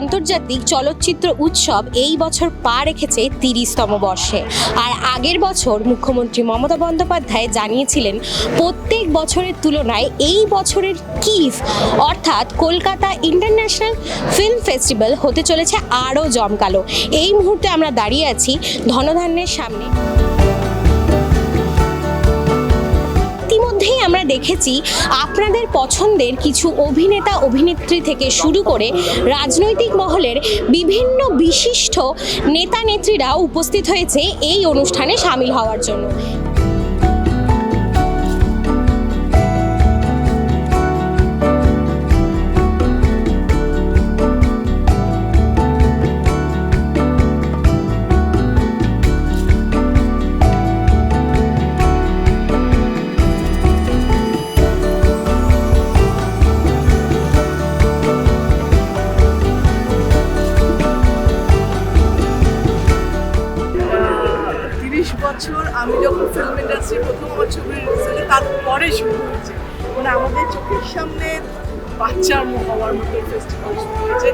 আন্তর্জাতিক চলচ্চিত্র উৎসব এই বছর পা রেখেছে তিরিশতম বর্ষে। আর আগের বছর মুখ্যমন্ত্রী মমতা বন্দ্যোপাধ্যায় জানিয়েছিলেন, প্রত্যেক বছরের তুলনায় এই বছরের কিফ, অর্থাৎ কলকাতা ইন্টারন্যাশনাল ফিল্ম ফেস্টিভ্যাল হতে চলেছে আরও জমকালো। এই মুহূর্তে আমরা দাঁড়িয়ে আছি ধনধান্যের সামনে। আমরা দেখেছি আপনাদের পছন্দের কিছু অভিনেতা, অভিনেত্রী থেকে শুরু করে রাজনৈতিক মহলের বিভিন্ন বিশিষ্ট নেতা নেত্রীরা উপস্থিত হয়েছে এই অনুষ্ঠানে সামিল হওয়ার জন্য। বছর আমি যখন ফিল্ম ইন্ডাস্ট্রি প্রথম আমার ছবি তারপরে শুরু হয়েছে। মানে আমাদের চোখের সামনে বাচ্চার হওয়ার মতো ফেস্টিভ্যাল শুরু হয়েছে।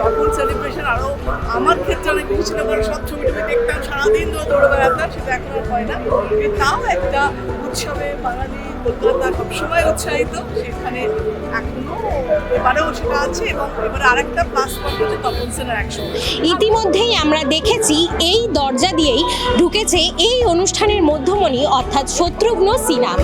তখন সেলিব্রেশন আরও আমার ক্ষেত্রে অনেক কিছু ছিল কারণ সব ছবি টবি দেখতাম, সারাদিন ধরে দৌড়ে বেড়াতাম। হয় না। তাও একটা উৎসবে বাঙালি কলকাতা সবসময় উৎসাহিত। সেখানে এখনও ইতিমধ্যেই আমরা দেখেছি এই দরজা দিয়েই ঢুকেছে এই অনুষ্ঠানের মধ্যমণি, অর্থাৎ শত্রুঘ্ন সিনহা।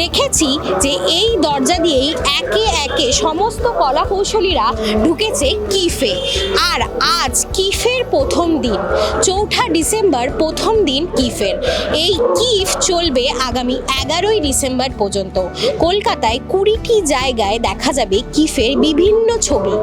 দেখেছি যে এই দরজা দিয়েই একে একে সমস্ত কলা কৌশলীরা ঢুকেছে কিফে। আর আজ কিফের প্রথম দিন, চৌঠা ডিসেম্বর প্রথম দিন কিফের। এই কিফ চলবে আগামী এগারোই ডিসেম্বর পর্যন্ত। কলকাতায় কুড়িটি জায়গায় দেখা যাবে কিফের বিভিন্ন ছবি।